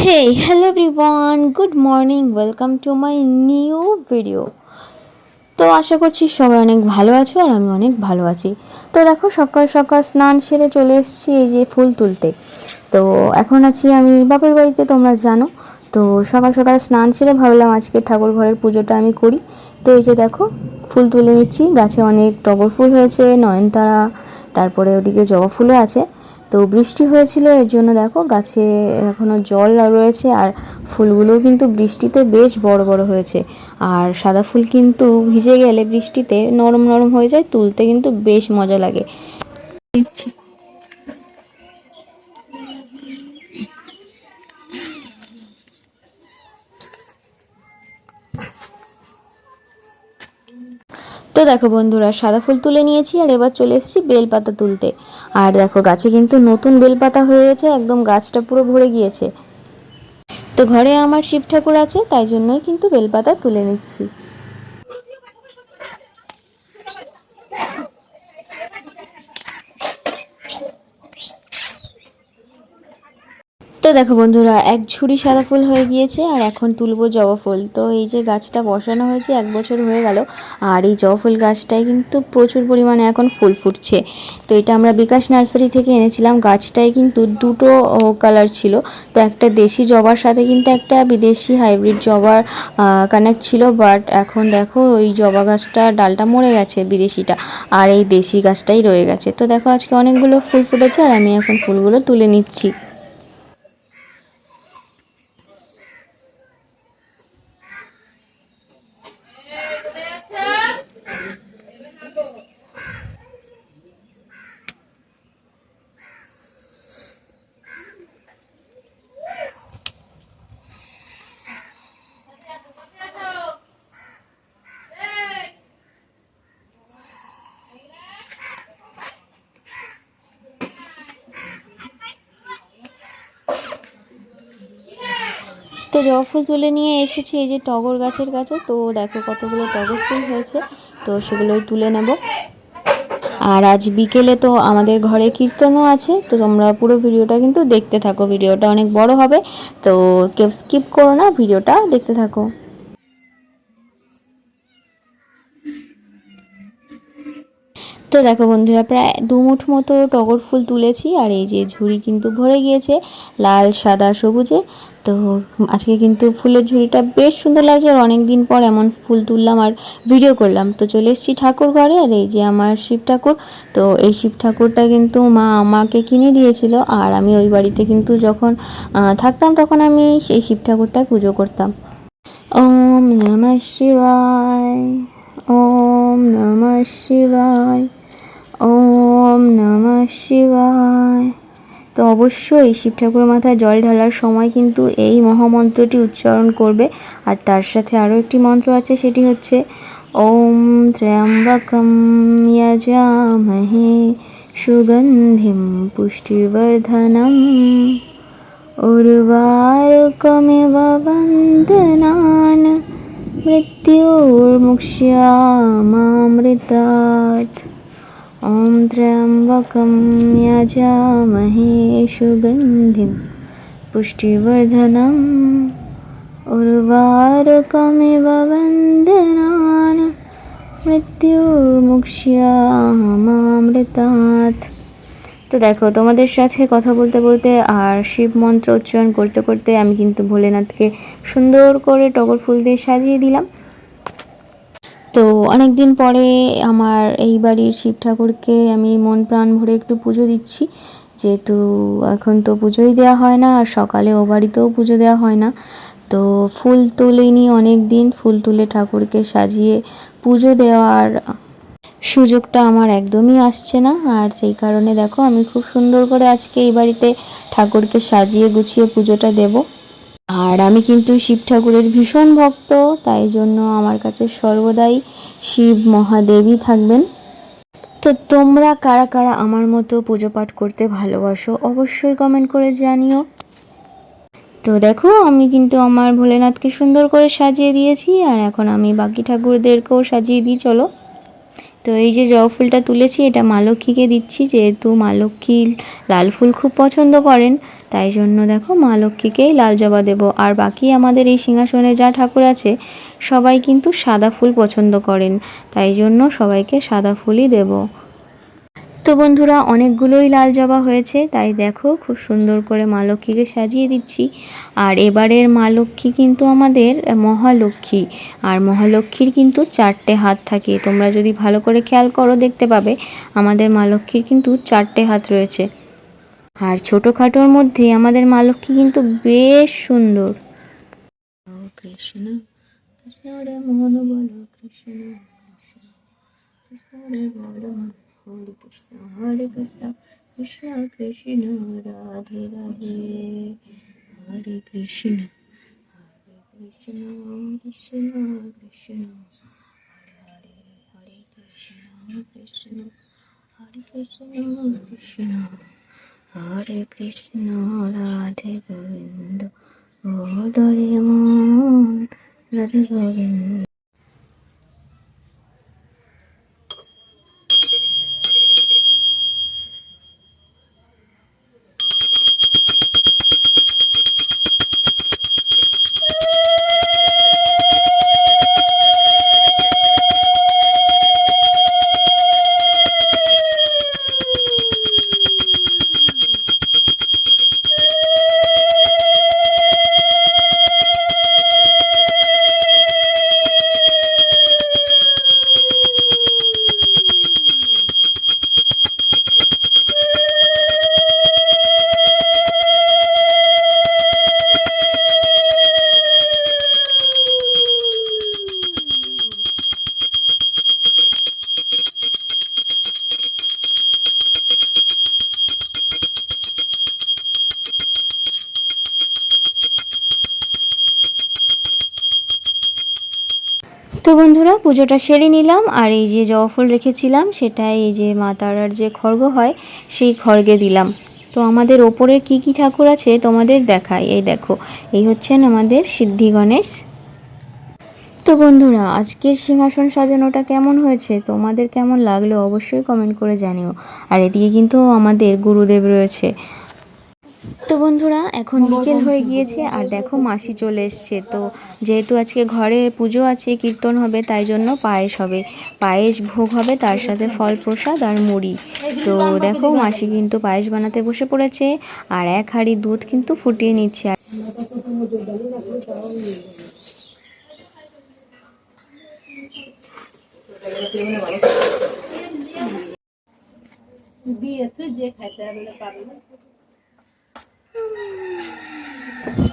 Hey, hello everyone, good morning, welcome to my new video. তো আশা করছি সবাই অনেক ভালো আছো আর আমি অনেক ভালো আছি। তো দেখো সকাল সকাল স্নান সেরে চলে এসেছি এই যে ফুল তুলতে। তো এখন আছি আমি বাপের বাড়িতে তোমরা জানো। তো সকাল সকাল স্নান সেরে ভাবলাম আজকে ঠাকুর ঘরের পুজোটা আমি করি। তো এই যে দেখো ফুল তুলে নিচ্ছি। গাছে অনেক টগর ফুল হয়েছে নয়নতারা তারপরে ওদিকে জবা ফুলও আছে। তো বৃষ্টি হয়েছিল, এর জন্য দেখো গাছে এখনও জল রয়েছে আর ফুলগুলোও কিন্তু বৃষ্টিতে বেশ বড় বড় হয়েছে। আর সাদা ফুল কিন্তু ভিজে গেলে বৃষ্টিতে নরম নরম হয়ে যায়, তুলতে কিন্তু বেশ মজা লাগে। তো দেখো বন্ধুরা, সাদা ফুল তুলে নিয়েছি আর এবার চলে এসেছি বেলপাতা তুলতে। আর দেখো গাছে কিন্তু নতুন বেলপাতা হয়েছে, একদম গাছটা পুরো ভরে গিয়েছে। তো ঘরে আমার শিব ঠাকুর আছে, তাই জন্যই কিন্তু বেলপাতা তুলে নিচ্ছি। তো দেখো বন্ধুরা, এক ঝুড়ি সাদা ফুল হয়ে গিয়েছে আর এখন তুলবো জবা ফুল। তো এই যে গাছটা বসানো হয়েছে, এক বছর হয়ে গেল আর এই জবা ফুল গাছটায় কিন্তু প্রচুর পরিমাণে এখন ফুল ফুটছে। তো এটা আমরা বিকাশ নার্সারি থেকে এনেছিলাম, গাছটায় কিন্তু দুটো কালার ছিল। তো একটা দেশি জবার সাথে কিন্তু একটা বিদেশি হাইব্রিড জবার কানেক্ট ছিল, বাট এখন দেখো ওই জবা গাছটা ডালটা মরে গেছে বিদেশিটা আর এই দেশি গাছটাই রয়ে গেছে। তো দেখো আজকে অনেকগুলো ফুল ফুটেছে আর আমি এখন ফুলগুলো তুলে নিচ্ছি। জবা ফুল তুলে নিয়ে এসেছি, এই যে টগর গাছের কাছে তো দেখো কতগুলো টগর ফুল হয়েছে, তো সেগুলোই তুলে নেব। আর আজ বিকেলে তো আমাদের ঘরে কীর্তনও আছে, তো তোমরা পুরো ভিডিওটা কিন্তু দেখতে থাকো। ভিডিওটা অনেক বড় হবে, তো কেউ স্কিপ করো না, ভিডিওটা দেখতে থাকো। তো দেখো বন্ধুরা, প্রায় দু মুঠ মতো টগর ফুল তুলেছি, আর এই যে ঝুড়ি কিন্তু ভরে গিয়েছে, লাল, সাদা, সবুজে। তো আজকে কিন্তু ফুলের ঝুড়িটা বেশ সুন্দর লাগছে আর অনেক দিন পর এমন ফুল তুললাম আর ভিডিও করলাম। তো চলে এসেছি ঠাকুর ঘরে আর এই যে আমার শিব ঠাকুর, তো এই শিব ঠাকুরটা কিন্তু মা আমাকে কিনে দিয়েছিল আর আমি ওই বাড়িতে কিন্তু যখন থাকতাম তখন আমি সেই শিব ঠাকুরটায় পুজো করতাম। ওম নমঃ শিবায়, ওম নমঃ শিবায়, ওম নমঃ শিবায়। তো অবশ্যই শিব ঠাকুর মাথায় জল ঢালার সময় কিন্তু এই মহামন্ত্রটি উচ্চারণ করবে। আর তার সাথে আরও একটি মন্ত্র আছে, সেটি হচ্ছে, ওম ত্র্যম্বকম যজামহে সুগন্ধিম পুষ্টিবর্ধনম উর্বারকমিব বন্দনান মৃত্যুর্মুক্ষ্যামামৃতাৎ। ॐ त्र्यम्बकं यजामहे सुगन्धिं पुष्टिवर्धनम् उर्वारुकमिव वन्दनान् মৃত্যুমুক্ষ্যামামৃতাৎ তো দেখো তোমাদের সাথে কথা বলতে বলতে আর শিব মন্ত্র উচ্চারণ করতে করতে আমি কিন্তু ভোলেনাথকে সুন্দর করে টগর ফুল দিয়ে সাজিয়ে দিলাম তো অনেক দিন পরে আমার এই বাড়ির শিব ঠাকুরকে আমি মন প্রাণ ভরে একটু পুজো দিচ্ছি। যেহেতু এখন তো পুজোই দেওয়া হয় না, আর সকালে ও বাড়িতেও পুজো দেওয়া হয় না। তো ফুল তুলিনি অনেক দিন ফুল তুলে ঠাকুরকে সাজিয়ে পুজো দেওয়ার সুযোগটা আমার একদমই আসছে না। আর সেই কারণে দেখো, আমি খুব সুন্দর করে আজকে এই বাড়িতে ঠাকুরকে সাজিয়ে গুছিয়ে পুজোটা দেবো। আর আমি কিন্তু শিব ঠাকুরের ভীষণ ভক্ত, তাই জন্য আমার কাছে সর্বদাই শিব মহাদেবই থাকবেন। তো তোমরা কারা কারা আমার মতো পুজো পাঠ করতে ভালোবাসো অবশ্যই কমেন্ট করে জানিও। তো দেখো, আমি কিন্তু আমার ভোলেনাথকে সুন্দর করে সাজিয়ে দিয়েছি, আর এখন আমি বাকি ঠাকুরদেরকেও সাজিয়ে দিই, চলো। তো এই যে জবা ফুলটা তুলেছি, এটা মা লক্ষ্মীকে দিচ্ছি, যেহেতু মা লক্ষ্মী লাল ফুল খুব পছন্দ করেন তাই জন্য দেখো মা লক্ষ্মীকেই লাল জবা দেব। আর বাকি আমাদের এই সিংহাসনে যা ঠাকুর আছে, সবাই কিন্তু সাদা ফুল পছন্দ করেন। তাই জন্য সবাইকে সাদা ফুলই দেব। তো বন্ধুরা, অনেকগুলোই লাল জবা হয়েছে, তাই দেখো খুব সুন্দর করে মা লক্ষ্মীকে সাজিয়ে দিচ্ছি। আর এবারের মা লক্ষ্মী কিন্তু আমাদের মহালক্ষ্মী, আর মহালক্ষ্মীর কিন্তু চারটে হাত থাকে। তোমরা যদি ভালো করে খেয়াল করো, দেখতে পাবে, আমাদের মা লক্ষ্মীর কিন্তু চারটে হাত রয়েছে। আর ছোটোখাটোর মধ্যে আমাদের মা লক্ষ্মী কিন্তু বেশ সুন্দর। কৃষ্ণ কৃষ্ণ রে মোহন কৃষ্ণ কৃষ্ণ বলো হরে কৃষ্ণ হরে কৃষ্ণ কৃষ্ণ কৃষ্ণ, রাধে রাধে, হরে কৃষ্ণ হরে কৃষ্ণ কৃষ্ণ হরে হরে কৃষ্ণ হরে কৃষ্ণ কৃষ্ণ। হরে কৃষ্ণ রাধে গোবিন্দ গোদরে মন রাধে গোবিন্দ। তো বন্ধুরা, পুজোটা সেরে নিলাম। আর এই যে জবা ফুল রেখেছিলাম সেটা এই যে মা তারার যে খড়গ হয়, সেই খড়গে দিলাম। তো আমাদের ওপরে কি কি ঠাকুর আছে, তোমাদের দেখাই। এই দেখো, এই হচ্ছেন আমাদের সিদ্ধি গণেশ। তো বন্ধুরা, আজকের সিংহাসন সাজানোটা কেমন হয়েছে, তোমাদের কেমন লাগল অবশ্যই কমেন্ট করে জানিও। আর এদিকে কিন্তু আমাদের গুরুদেব রয়েছে। তো বন্ধুরা এখন বিকেল হয়ে গিয়েছে আর দেখো মাসি চলে এসছে। তো যেহেতু আজকে ঘরে পুজো আছে কীর্তন হবে তাই জন্য পায়েস হবে। পায়েস ভোগ হবে তার সাথে ফল প্রসাদ আর মুড়ি। তো দেখো মাসি কিন্তু পায়েস বানাতে বসে পড়েছে আর এক হাঁড়ি দুধ কিন্তু ফুটিয়ে নিচ্ছে। আর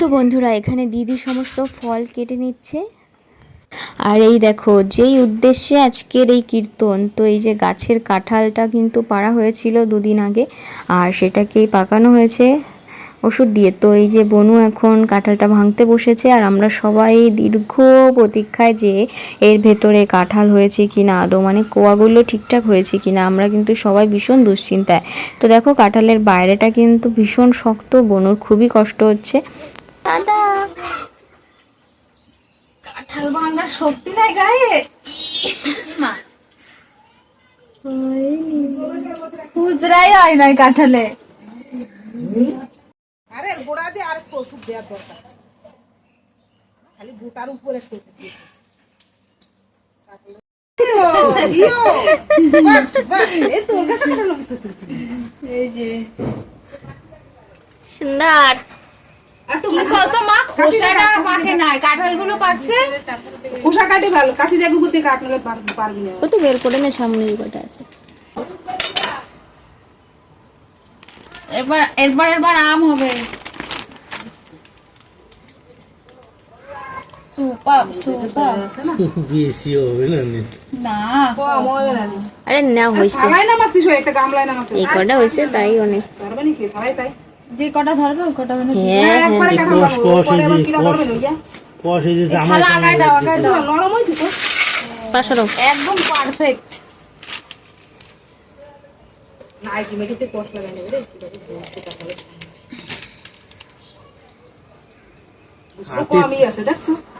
তো বন্ধুরা, এখানে দিদি সমস্ত ফল কেটে নিচ্ছে। আর এই দেখো, যেই উদ্দেশ্যে আজকের এই কীর্তন, তো এই যে গাছের কাঁঠালটা কিন্তু পাড়া হয়েছিল দুদিন আগে, আর সেটাকেই পাকানো হয়েছে ওষুধ দিয়ে। তো এই যে বনু এখন কাঁঠালটা ভাঙতে বসেছে, আর আমরা সবাই দীর্ঘ প্রতীক্ষায় যে এর ভেতরে কাঁঠাল হয়েছে কি না আদৌ মানে কোয়াগুলো ঠিকঠাক হয়েছে কি না আমরা কিন্তু সবাই ভীষণ দুশ্চিন্তায়। তো দেখো, কাঁঠালের বাইরেটা কিন্তু ভীষণ শক্ত, বনুর খুবই কষ্ট হচ্ছে। দাদা। কাঁঠাল ভাঙার শক্তি নাই গায়ে? খুচরাই হয় নাই কাঁঠালে। আরে গোড়া দিয়ে আর ওষুধ দেওয়ার দরকার খালি গোটার উপরে সুন্দর। কত মা খোসাটা পাকে নাই কাঁঠালগুলো খোসা কাটি ভালো কাশি দিয়ে গুতে কাটলে পারবি না। বের করে সামনে কটা আছে? আম হবে। আরে না হয়েছে এই কটা হয়েছে তাই অনেক। তাই? যে কটা ধরবে ওই কটা মানে একবারে কষ, পরে আবার যে করবে লইয়া? কষ যে দাও আগায় দাও। নরম হয়েছে তো। পাঁচশো একদম পারফেক্ট না আলটিমেটলি রে কি করে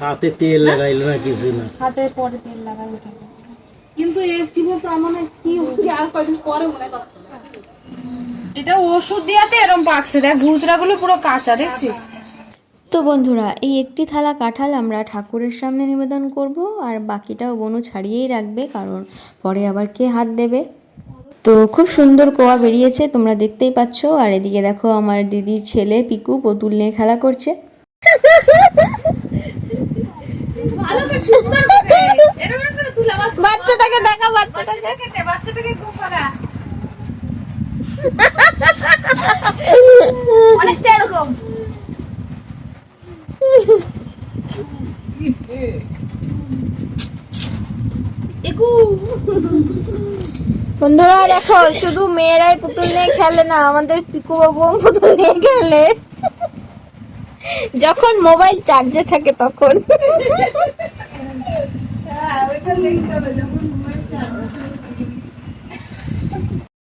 হাতে তেল লাগাইলো না কিছু না। হাতে পরে তেল লাগাই কিন্তু কি বলতো আমার কি কি আর কয়দিন পরে মনে হয় এটা ওষুধ দিয়াতে এরকম পাকছে। দেখ ঘুচরা গুলো পুরো কাঁচা দেখছিস? তো বন্ধুরা এই একটি থালা কাঁঠাল আমরা ঠাকুরের সামনে নিবেদন করব আর বাকিটাও বনু ছাড়িয়েই রাখবে কারণ পরে আবার কে হাত দেবে? তো খুব সুন্দর কোয়া বেরিয়েছে তোমরা দেখতেই পাচ্ছ। আর এদিকে দেখো আমার দিদির ছেলে পিকু পুতুল নিয়ে খেলা করছে। বাচ্চাটাকে দেখা বাচ্চাটাকে বাচ্চাটাকে। অনেকটা এরকম। বন্ধুরা দেখো শুধু মেয়েরাই পুতুল নিয়ে খেলে না আমাদের পিকু বাবু পুতুল নিয়ে খেলে। যখন মোবাইল চার্জে থাকে তখন আরে একটা খাও না দিচ্ছি আমি ওটা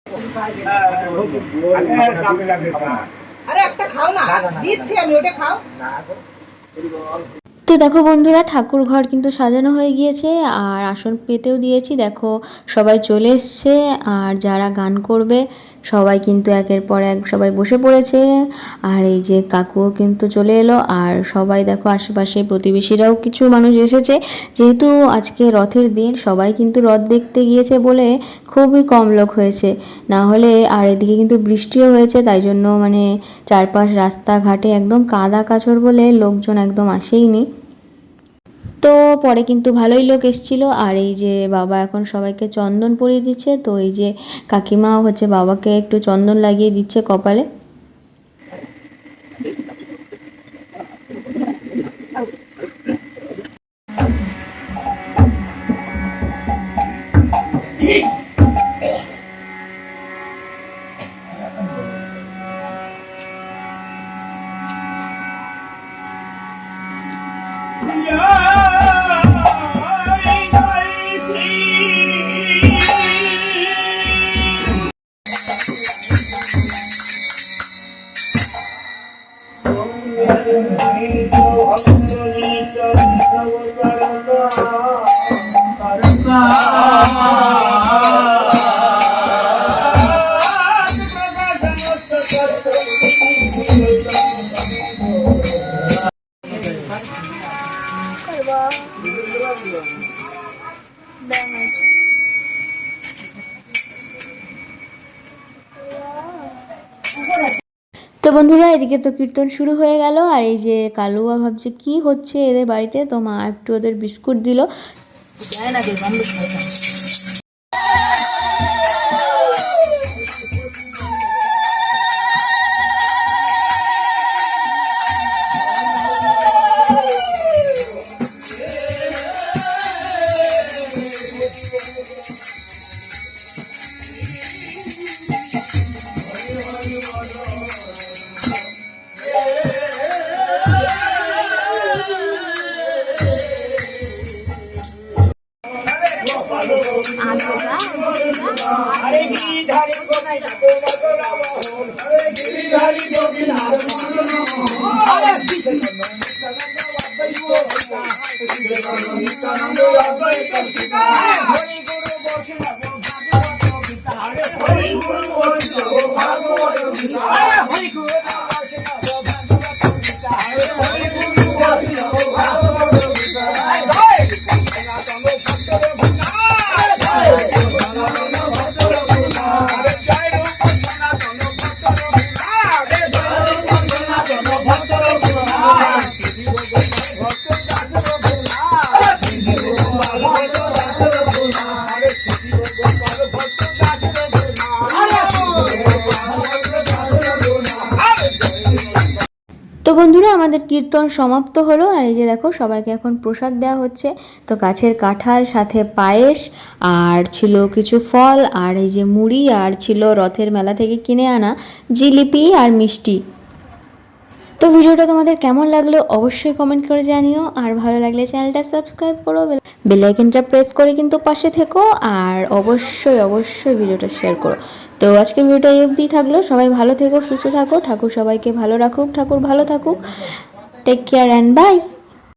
খাও তো দেখো বন্ধুরা ঠাকুর ঘর কিন্তু সাজানো হয়ে গিয়েছে আর আসন পেতেও দিয়েছি। দেখো সবাই চলে এসছে আর যারা গান করবে সবাই কিন্তু একের পর এক সবাই বসে পড়েছে। আর এই যে কাকুও কিন্তু চলে এলো। আর সবাই দেখো আশেপাশে প্রতিবেশীরাও কিছু মানুষ এসেছে। যেহেতু আজকে রথের দিন, সবাই কিন্তু রথ দেখতে গিয়েছে বলে খুবই কম লোক হয়েছে। না হলে আর এদিকে কিন্তু বৃষ্টিও হয়েছে, তাই জন্য মানে চারপাশ রাস্তাঘাটে একদম কাদা কাচড় বলে লোকজন একদম আসেইনি। তো পরে কিন্তু ভালোই লোক এসছিল। আর এই যে বাবা এখন সবাইকে চন্দন পরিয়ে দিচ্ছে, তো এই যে কাকিমাও হচ্ছে বাবাকে একটু চন্দন লাগিয়ে দিচ্ছে কপালে। তো বন্ধুরা, এদিকে তো কীর্তন শুরু হয়ে গেল, আর এই যে কালুয়া ভাবছে কি হচ্ছে এদের বাড়িতে, তো মা একটু ওদের বিস্কুট দিল। তো বন্ধুরা, আমাদের কীর্তন সমাপ্ত হলো। আর এই যে দেখো, সবাইকে এখন প্রসাদ দেওয়া হচ্ছে। তো গাছের কাঁঠাল, সাথে পায়েস, আর ছিল কিছু ফল, আর এই যে মুড়ি, আর ছিল রথের মেলা থেকে কিনে আনা জিলিপি আর মিষ্টি। তো ভিডিওটা তোমাদের কেমন লাগল অবশ্যই কমেন্ট করে জানিও। আর ভালো লাগলে চ্যানেলটা সাবস্ক্রাইব করো। বেল আইকনটা প্রেস করে কিন্তু পাশে থেকো। আর অবশ্যই অবশ্যই ভিডিওটা শেয়ার করো। তো আজকের ভিডিওটা এই অবধি থাকল। সবাই ভালো থেকো, সুস্থ থাকো, ঠাকুর সবাইকে ভালো রাখুক, ঠাকুর ভালো থাকুক। Take care and by